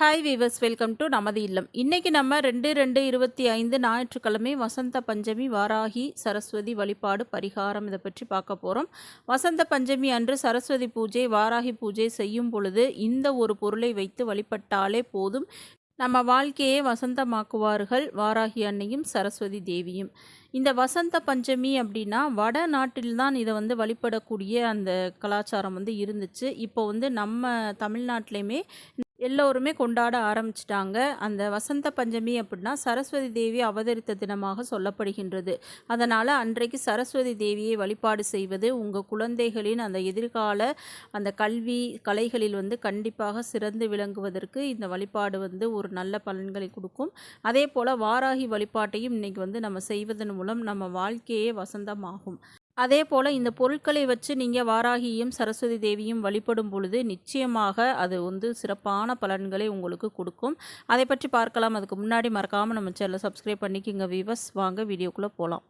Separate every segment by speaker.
Speaker 1: Hi viewers welcome to நமது இல்லம். இன்றைக்கி நம்ம ரெண்டு ரெண்டு இருபத்தி ஐந்து ஞாயிற்றுக்கிழமை வசந்த பஞ்சமி வாராகி சரஸ்வதி வழிபாடு பரிகாரம் இதை பற்றி பார்க்க போகிறோம் வசந்த பஞ்சமி அன்று சரஸ்வதி பூஜை வாராகி பூஜை செய்யும் பொழுது இந்த ஒரு பொருளை வைத்து வழிபட்டாலே போதும். நம்ம வாழ்க்கையை வசந்தமாக்குவார்கள் வாராகி அன்னையும் சரஸ்வதி தேவியும். இந்த வசந்த பஞ்சமி அப்படின்னா வட நாட்டில்தான் இதை வந்து வழிபடக்கூடிய அந்த கலாச்சாரம் வந்து இருந்துச்சு. இப்போ வந்து நம்ம தமிழ்நாட்டிலையுமே எல்லோருமே கொண்டாட ஆரம்பிச்சிட்டாங்க. அந்த வசந்த பஞ்சமி அப்படின்னா சரஸ்வதி தேவி அவதரித்த தினமாக சொல்லப்படுகின்றது. அதனால் அன்றைக்கு சரஸ்வதி தேவியை வழிபாடு செய்வது உங்கள் குழந்தைகளின் அந்த எதிர்கால அந்த கல்வி கலைகளில் வந்து கண்டிப்பாக சிறந்து விளங்குவதற்கு இந்த வழிபாடு வந்து ஒரு நல்ல பலன்களை கொடுக்கும். அதே போல் வாராகி வழிபாட்டையும் இன்றைக்கி வந்து நம்ம செய்வதன் மூலம் நம்ம வாழ்க்கையே வசந்தமாகும். அதே போல் இந்த பொருட்களை வச்சு நீங்கள் வாராகியும் சரஸ்வதி தேவியும் வழிபடும் பொழுது நிச்சயமாக அது வந்து சிறப்பான பலன்களை உங்களுக்கு கொடுக்கும். அதை பற்றி பார்க்கலாம். அதுக்கு முன்னாடி மறக்காமல் நம்ம சேனலை சப்ஸ்கிரைப் பண்ணிக்கோங்க வீவர்ஸ் வாங்க வீடியோக்குள்ளே போகலாம்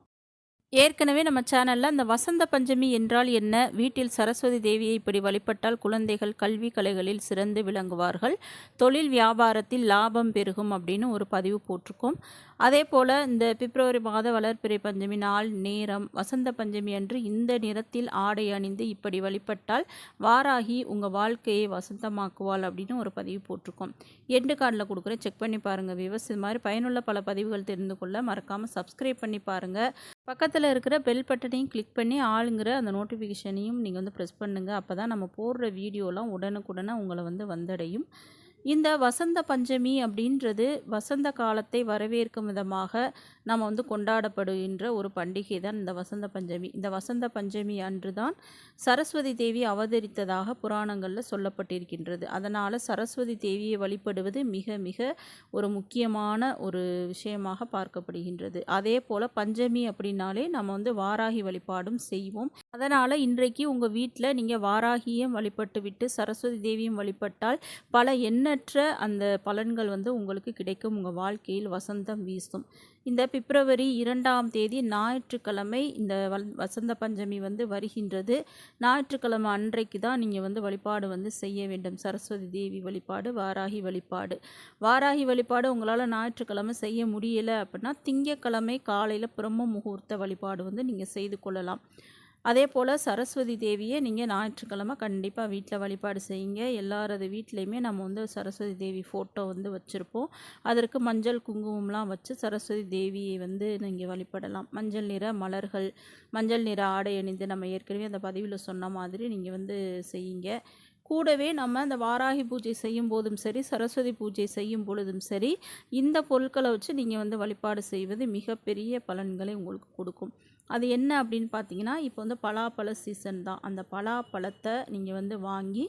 Speaker 1: ஏற்கனவே நம்ம சேனலில் அந்த வசந்த பஞ்சமி என்றால் என்ன? வீட்டில் சரஸ்வதி தேவியை இப்படி வழிபட்டால் குழந்தைகள் கல்வி கலைகளில் சிறந்து விளங்குவார்கள். தொழில் வியாபாரத்தில் லாபம் பெருகும் அப்படின்னு ஒரு பதிவு போட்டிருக்கோம். அதே போல் இந்த பிப்ரவரி மாத வளர்ப்பிறை பஞ்சமி நாள் நேரம் வசந்த பஞ்சமி அன்று இந்த நிறத்தில் ஆடை அணிந்து இப்படி வழிபட்டால் வாராகி உங்கள் வாழ்க்கையை வசந்தமாக்குவாள் அப்படின்னு ஒரு பதிவு போட்டிருக்கோம். எண்டு கார்டில் கொடுக்குறேன் செக் பண்ணி பாருங்கள் விவசாய இது மாதிரி பயனுள்ள பல பதிவுகள் தெரிந்து கொள்ள மறக்காமல் சப்ஸ்கிரைப் பண்ணி பாருங்கள் பக்கத்தில் இருக்கிற பெல் பட்டனையும் கிளிக் பண்ணி ஆளுங்கிற அந்த நோட்டிஃபிகேஷனையும் நீங்கள் வந்து ப்ரெஸ் பண்ணுங்கள் அப்போ தான் நம்ம போடுற வீடியோலாம் உடனுக்குடனே உங்களை வந்து வந்தடையும். இந்த வசந்த பஞ்சமி அப்படின்றது வசந்த காலத்தை வரவேற்கும் விதமாக நம்ம வந்து கொண்டாடப்படுகின்ற ஒரு பண்டிகை தான் இந்த வசந்த பஞ்சமி. இந்த வசந்த பஞ்சமி அன்று தான் சரஸ்வதி தேவி அவதரித்ததாக புராணங்களில் சொல்லப்பட்டிருக்கின்றது. அதனால் சரஸ்வதி தேவியை வழிபடுவது மிக மிக ஒரு முக்கியமான ஒரு விஷயமாக பார்க்கப்படுகின்றது. அதே போல் பஞ்சமி அப்படின்னாலே நம்ம வந்து வாராகி வழிபாடும் செய்வோம். அதனால் இன்றைக்கு உங்கள் வீட்டில் நீங்கள் வாராகியும் வழிபட்டு விட்டு சரஸ்வதி தேவியும் வழிபட்டால் பல எண்ண எண்ணற்ற அந்த பலன்கள் வந்து உங்களுக்கு கிடைக்கும். உங்கள் வாழ்க்கையில் வசந்தம் வீசும். இந்த பிப்ரவரி இரண்டாம் தேதி ஞாயிற்றுக்கிழமை இந்த வசந்த பஞ்சமி வந்து வருகின்றது. ஞாயிற்றுக்கிழமை அன்றைக்கு தான் நீங்கள் வந்து வழிபாடு வந்து செய்ய வேண்டும். சரஸ்வதி தேவி வழிபாடு வாராகி வழிபாடு. வாராகி வழிபாடு உங்களால் ஞாயிற்றுக்கிழமை செய்ய முடியலை அப்படின்னா திங்கக்கிழமை காலையில் பிரம்ம முகூர்த்த வழிபாடு வந்து நீங்கள் செய்து கொள்ளலாம். அதே போல் சரஸ்வதி தேவியை நீங்கள் ஞாயிற்றுக்கிழமை கண்டிப்பாக வீட்டில் வழிபாடு செய்யுங்க. எல்லாரது வீட்லேயுமே நம்ம வந்து சரஸ்வதி தேவி ஃபோட்டோ வந்து வச்சுருப்போம். அதற்கு மஞ்சள் குங்குமம்லாம் வச்சு சரஸ்வதி தேவியை வந்து நீங்கள் வழிபடலாம். மஞ்சள் நிற மலர்கள் மஞ்சள் நிற ஆடை அணிந்து நம்ம ஏற்கனவே அந்த பதிவில் சொன்ன மாதிரி நீங்கள் வந்து செய்யுங்க. கூடவே நம்ம அந்த வாராகி பூஜை செய்யும் போதும் சரி சரஸ்வதி பூஜை செய்யும் பொழுதும் சரி இந்த பொருட்களை வச்சு நீங்கள் வந்து வழிபாடு செய்வது மிகப்பெரிய பலன்களை உங்களுக்கு கொடுக்கும். அது என்ன அப்படின்னு பார்த்தீங்கன்னா இப்போ வந்து பலாப்பழ சீசன் தான். அந்த பலாப்பழத்தை நீங்கள் வந்து வாங்கி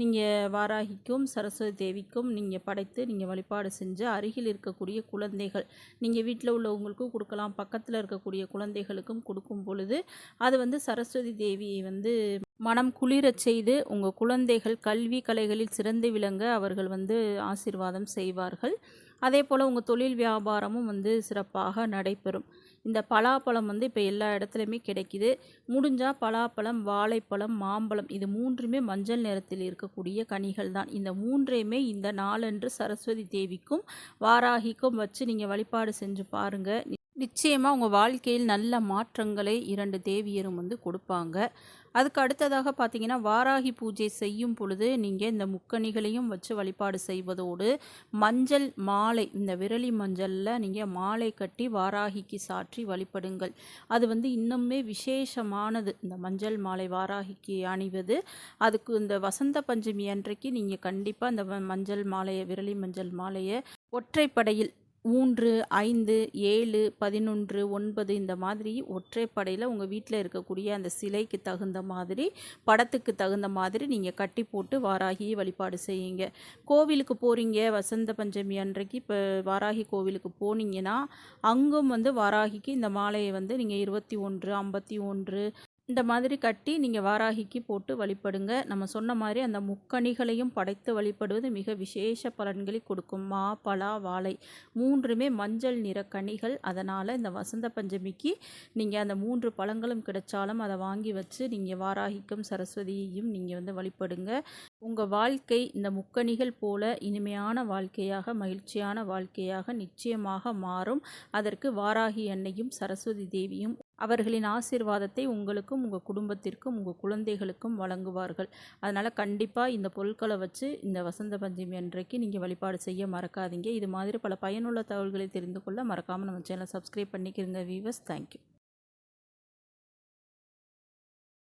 Speaker 1: நீங்கள் வாராகிக்கும் சரஸ்வதி தேவிக்கும் நீங்கள் படைத்து நீங்கள் வழிபாடு செஞ்சு அருகில் இருக்கக்கூடிய குழந்தைகள் நீங்கள் வீட்டில் உள்ளவங்களுக்கும் கொடுக்கலாம் பக்கத்தில் இருக்கக்கூடிய குழந்தைகளுக்கும் கொடுக்கும் பொழுது அது வந்து சரஸ்வதி தேவியை வந்து மனம் குளிரச் செய்து உங்கள் குழந்தைகள் கல்வி கலைகளில் சிறந்து விளங்க அவர்கள் வந்து ஆசிர்வாதம் செய்வார்கள். அதே போல் உங்கள் தொழில் வியாபாரமும் வந்து சிறப்பாக நடைபெறும். இந்த பலாப்பழம் வந்து இப்போ எல்லா இடத்துலையுமே கிடைக்கிது. முடிஞ்சால் பலாப்பழம் வாழைப்பழம் மாம்பழம் இது மூன்றுமே மஞ்சள் நிறத்தில் இருக்கக்கூடிய கனிகள் தான். இந்த மூன்றையுமே இந்த நாளன்று சரஸ்வதி தேவிக்கும் வாராகிக்கும் வச்சு நீங்கள் வழிபாடு செஞ்சு பாருங்கள் நிச்சயமாக உங்கள் வாழ்க்கையில் நல்ல மாற்றங்களை இரண்டு தேவியரும் வந்து கொடுப்பாங்க. அதுக்கு அடுத்ததாக பார்த்தீங்கன்னா வாராகி பூஜை செய்யும் பொழுது நீங்கள் இந்த முக்கணிகளையும் வச்சு வழிபாடு செய்வதோடு மஞ்சள் மாலை இந்த விரலி மஞ்சளில் நீங்கள் மாலை கட்டி வாராகிக்கு சாற்றி வழிபடுங்கள். அது வந்து இன்னுமே விசேஷமானது. இந்த மஞ்சள் மாலை வாராகிக்கு அணிவது. அதுக்கு இந்த வசந்த பஞ்சமி அன்றைக்கு நீங்கள் கண்டிப்பாக இந்த மஞ்சள் மாலையை விரலி மஞ்சள் மாலையை ஒற்றைப்படையில் மூன்று ஐந்து ஏழு பதினொன்று ஒன்பது இந்த மாதிரி ஒற்றைப்படையில் உங்கள் வீட்டில் இருக்கக்கூடிய அந்த சிலைக்கு தகுந்த மாதிரி படத்துக்கு தகுந்த மாதிரி நீங்கள் கட்டி போட்டு வாராகி வழிபாடு செய்யுங்க. கோவிலுக்கு போகிறீங்க வசந்த பஞ்சமி அன்றைக்கு இப்போ வாராகி கோவிலுக்கு போனீங்கன்னா அங்கும் வந்து வாராகிக்கு இந்த மாலையை வந்து நீங்கள் இருபத்தி ஒன்று ஐம்பத்தி ஒன்று இந்த மாதிரி கட்டி நீங்கள் வாராகிக்கு போட்டு வழிபடுங்க. நம்ம சொன்ன மாதிரி அந்த முக்கணிகளையும் படைத்து வழிபடுவது மிக விசேஷ பலன்களை கொடுக்கும். மா பலா வாழை மூன்றுமே மஞ்சள் நிற கனிகள். அதனால் இந்த வசந்த பஞ்சமிக்கு நீங்கள் அந்த மூன்று பழங்களும் கிடைச்சாலும் அதை வாங்கி வச்சு நீங்கள் வாராகிக்கும் சரஸ்வதியையும் நீங்கள் வந்து வழிபடுங்க. உங்கள் வாழ்க்கை இந்த முக்கணிகள் போல இனிமையான வாழ்க்கையாக மகிழ்ச்சியான வாழ்க்கையாக நிச்சயமாக மாறும். அதற்கு வாராகி அன்னையும் சரஸ்வதி தேவியும் அவர்களின் ஆசீர்வாதத்தை உங்களுக்கும் உங்கள் குடும்பத்திற்கும் உங்கள் குழந்தைகளுக்கும் வழங்குவார்கள். அதனால் கண்டிப்பாக இந்த பொருட்களை வச்சு இந்த வசந்த பஞ்சமி அன்றைக்கு நீங்கள் வழிபாடு செய்ய மறக்காதீங்க. இது மாதிரி பல பயனுள்ள தகவல்களை தெரிந்து கொள்ள மறக்காமல் நம்ம சேனலை சப்ஸ்கிரைப் பண்ணிக்கிறங்க வீவர்ஸ் தேங்க்யூ